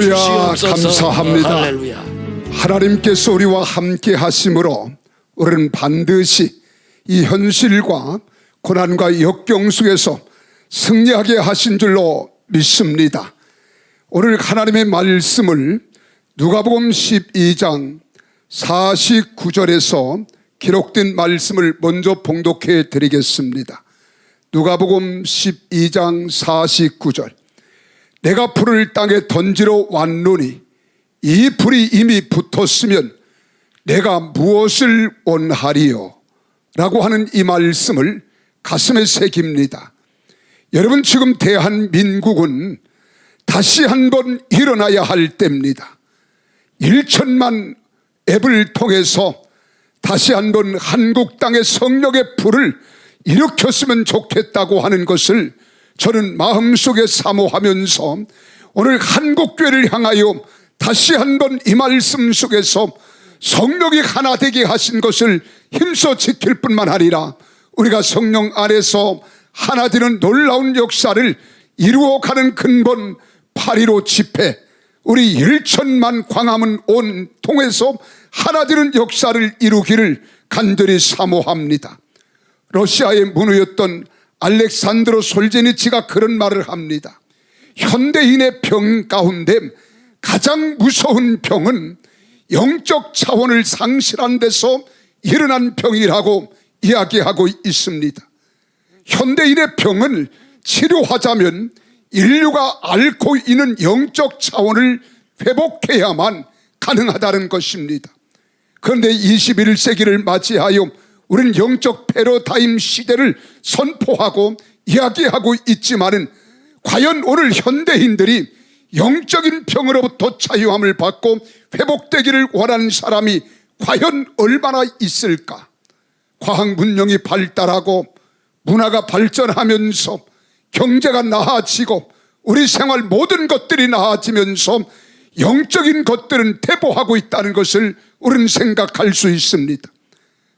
할렐루야. 감사합니다. 할렐루야. 하나님께서 우리와 함께 하심으로 우리는 반드시 이 현실과 고난과 역경 속에서 승리하게 하신 줄로 믿습니다. 오늘 하나님의 말씀을 누가복음 12장 49절에서 기록된 말씀을 먼저 봉독해 드리겠습니다. 누가복음 12장 49절 내가 불을 땅에 던지러 왔노니 이 불이 이미 붙었으면 내가 무엇을 원하리요? 라고 하는 이 말씀을 가슴에 새깁니다. 여러분 지금 대한민국은 다시 한번 일어나야 할 때입니다. 1천만 앱을 통해서 다시 한번 한국 땅의 성령의 불을 일으켰으면 좋겠다고 하는 것을 저는 마음속에 사모하면서 오늘 한국교회를 향하여 다시 한번 이 말씀 속에서 성령이 하나 되게 하신 것을 힘써 지킬 뿐만 아니라 우리가 성령 안에서 하나 되는 놀라운 역사를 이루어가는 근본 8.15 집회 우리 1천만 광화문 온 통해서 하나 되는 역사를 이루기를 간절히 사모합니다. 러시아의 문우였던 알렉산드로 솔제니치가 그런 말을 합니다. 현대인의 병 가운데 가장 무서운 병은 영적 차원을 상실한 데서 일어난 병이라고 이야기하고 있습니다. 현대인의 병을 치료하자면 인류가 앓고 있는 영적 차원을 회복해야만 가능하다는 것입니다. 그런데 21세기를 맞이하여 우리는 영적 패러다임 시대를 선포하고 이야기하고 있지만은 과연 오늘 현대인들이 영적인 병으로부터 자유함을 받고 회복되기를 원하는 사람이 과연 얼마나 있을까? 과학 문명이 발달하고 문화가 발전하면서 경제가 나아지고 우리 생활 모든 것들이 나아지면서 영적인 것들은 퇴보하고 있다는 것을 우리는 생각할 수 있습니다.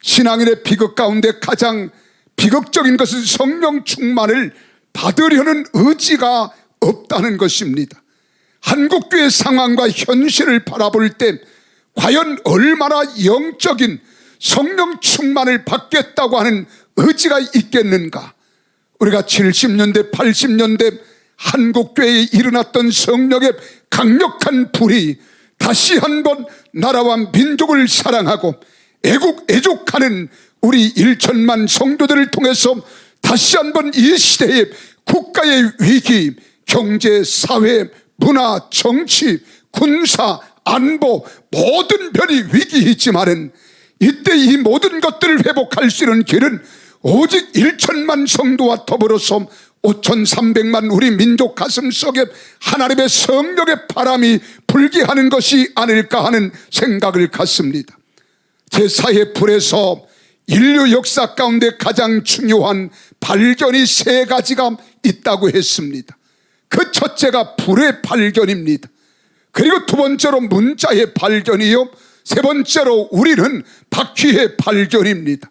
신앙인의 비극 가운데 가장 비극적인 것은 성령 충만을 받으려는 의지가 없다는 것입니다. 한국교회 상황과 현실을 바라볼 때 과연 얼마나 영적인 성령 충만을 받겠다고 하는 의지가 있겠는가? 우리가 70년대, 80년대 한국교회에 일어났던 성령의 강력한 불이 다시 한번 나라와 민족을 사랑하고 애국 애족하는 우리 1천만 성도들을 통해서 다시 한번 이 시대의 국가의 위기, 경제, 사회, 문화, 정치, 군사, 안보 모든 변이 위기이지만은 이때 이 모든 것들을 회복할 수 있는 길은 오직 1천만 성도와 더불어서 5,300만 우리 민족 가슴 속에 하나님의 성령의 바람이 불게 하는 것이 아닐까 하는 생각을 갖습니다. 제사의 불에서 인류 역사 가운데 가장 중요한 발견이 세 가지가 있다고 했습니다. 그 첫째가 불의 발견입니다. 그리고 두 번째로 문자의 발견이요. 세 번째로 우리는 바퀴의 발견입니다.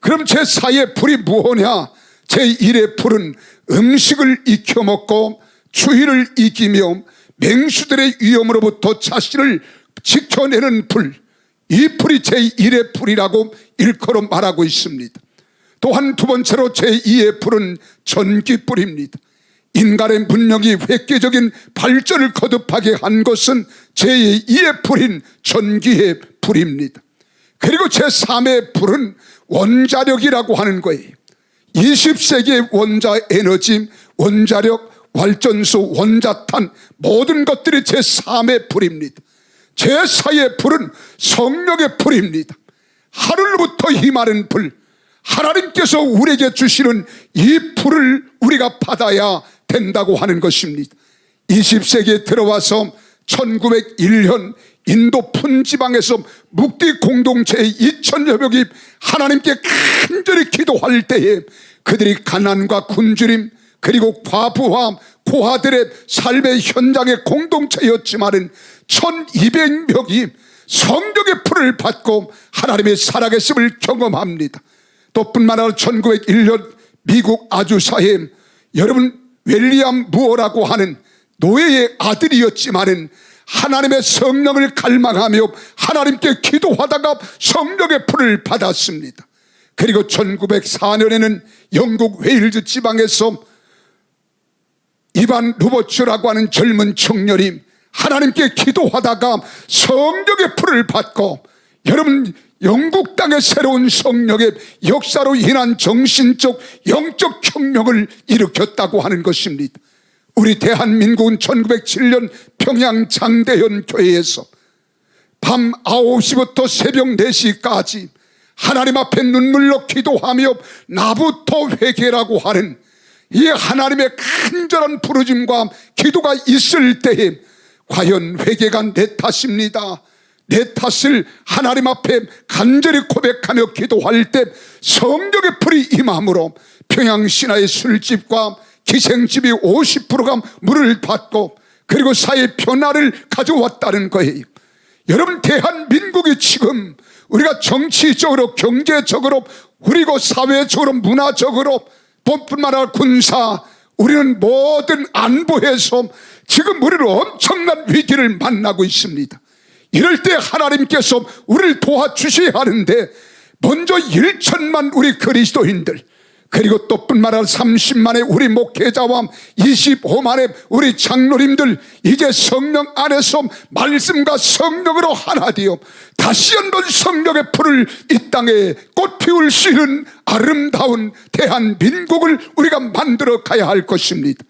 그럼 제 사의 불이 무엇냐? 제 일의 불은 음식을 익혀 먹고 추위를 이기며 맹수들의 위험으로부터 자신을 지켜내는 불. 이 불이 제 일의 불이라고 일컬어 말하고 있습니다. 또한 두 번째로 제 2의 불은 전기불입니다. 인간의 문명이 획기적인 발전을 거듭하게 한 것은 제2의 불인 전기의 불입니다. 그리고 제3의 불은 원자력이라고 하는 거예요. 20세기의 원자 에너지, 원자력, 발전소, 원자탄 모든 것들이 제3의 불입니다. 제4의 불은 성령의 불입니다. 하늘로부터 임하는 불, 하나님께서 우리에게 주시는 이 불을 우리가 받아야 된다고 하는 것입니다. 20세기에 들어와서 1901년 인도 푼지방에서 묵디 공동체의 2천 여 명이 하나님께 간절히 기도할 때에 그들이 가난과 굶주림 그리고 과부와 고아들의 삶의 현장의 공동체였지만은 1200명이 성령의 풀을 받고 하나님의 살아계심을 경험합니다. 또 뿐만 아니라 1901년 미국 아주사에 여러분 웰리엄 무어라고 하는 노예의 아들이었지만은 하나님의 성령을 갈망하며 하나님께 기도하다가 성령의 불을 받았습니다. 그리고 1904년에는 영국 웨일즈 지방에서 이반 루버츠라고 하는 젊은 청년이 하나님께 기도하다가 성령의 불을 받고 여러분 영국 땅의 새로운 성령의 역사로 인한 정신적 영적 혁명을 일으켰다고 하는 것입니다. 우리 대한민국은 1907년 평양 장대현 교회에서 밤 9시부터 새벽 4시까지 하나님 앞에 눈물로 기도하며 나부터 회개라고 하는 이 하나님의 간절한 부르짐과 기도가 있을 때에 과연 회개가 내 탓입니다. 내 탓을 하나님 앞에 간절히 고백하며 기도할 때 성령의 불이 임함으로 평양 신화의 술집과 기생집이 50%가 물을 받고 그리고 사회 변화를 가져왔다는 거예요. 여러분 대한민국이 지금 우리가 정치적으로 경제적으로 그리고 사회적으로 문화적으로 뿐만 아니라 군사 우리는 모든 안보에서 지금 우리는 엄청난 위기를 만나고 있습니다. 이럴 때 하나님께서 우리를 도와주셔야 하는데 먼저 1천만 우리 그리스도인들 그리고 또 뿐만 아니라 30만의 우리 목회자와 25만의 우리 장로님들 이제 성령 안에서 말씀과 성령으로 하나 되어 다시 한번 성령의 불을 이 땅에 꽃 피울 수 있는 아름다운 대한민국을 우리가 만들어 가야 할 것입니다.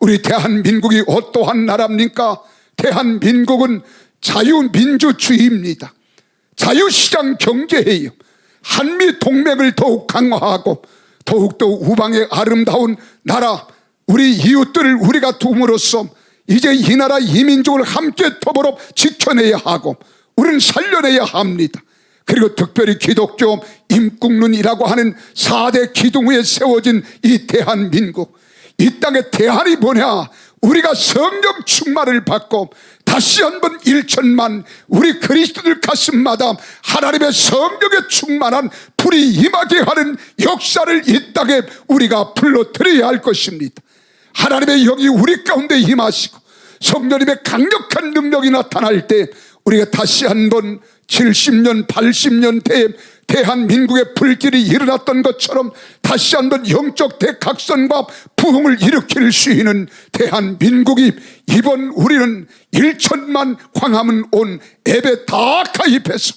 우리 대한민국이 어떠한 나라입니까? 대한민국은 자유민주주의입니다. 자유시장 경제예요. 한미 동맹을 더욱 강화하고 더욱더 우방의 아름다운 나라 우리 이웃들을 우리가 둠으로써 이제 이 나라 이민족을 함께 더불어 지켜내야 하고 우리는 살려내야 합니다. 그리고 특별히 기독교 임국론이라고 하는 4대 기둥 위에 세워진 이 대한민국 이 땅의 대안이 뭐냐 우리가 성령 충만을 받고 다시 한번 1천만 우리 그리스도들 가슴마다 하나님의 성령에 충만한 불이 임하게 하는 역사를 이 땅에 우리가 불러드려야 할 것입니다. 하나님의 영이 우리 가운데 임하시고 성령님의 강력한 능력이 나타날 때 우리가 다시 한번 70년 80년 대 대한민국의 불길이 일어났던 것처럼 다시 한번 영적 대각선과 부흥을 일으킬 수 있는 대한민국이 이번 우리는 1천만 광화문 온 앱에 다 가입해서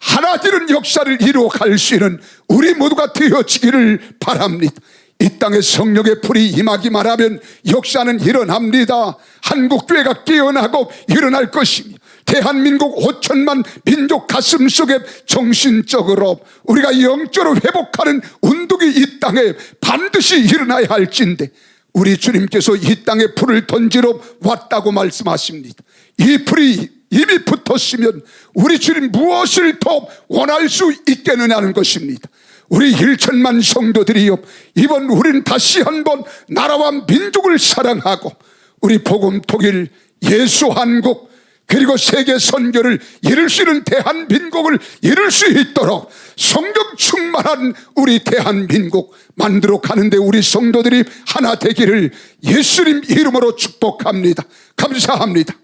하나 되는 역사를 이루어 갈 수 있는 우리 모두가 되어지기를 바랍니다. 이 땅에 성령의 불이 임하기만 하면 역사는 일어납니다. 한국교회가 깨어나고 일어날 것입니다. 대한민국 5천만 민족 가슴 속에 정신적으로 우리가 영적으로 회복하는 운동이 이 땅에 반드시 일어나야 할진데 우리 주님께서 이 땅에 불을 던지러 왔다고 말씀하십니다. 이 불이 이미 붙었으면 우리 주님 무엇을 더 원할 수 있겠느냐는 것입니다. 우리 1천만 성도들이요 이번 우리는 다시 한번 나라와 민족을 사랑하고 우리 복음 통일 예수 한국 그리고 세계 선교를 이룰 수 있는 대한민국을 이룰 수 있도록 성령 충만한 우리 대한민국 만들어 가는데 우리 성도들이 하나 되기를 예수님 이름으로 축복합니다. 감사합니다.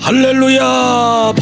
할렐루야.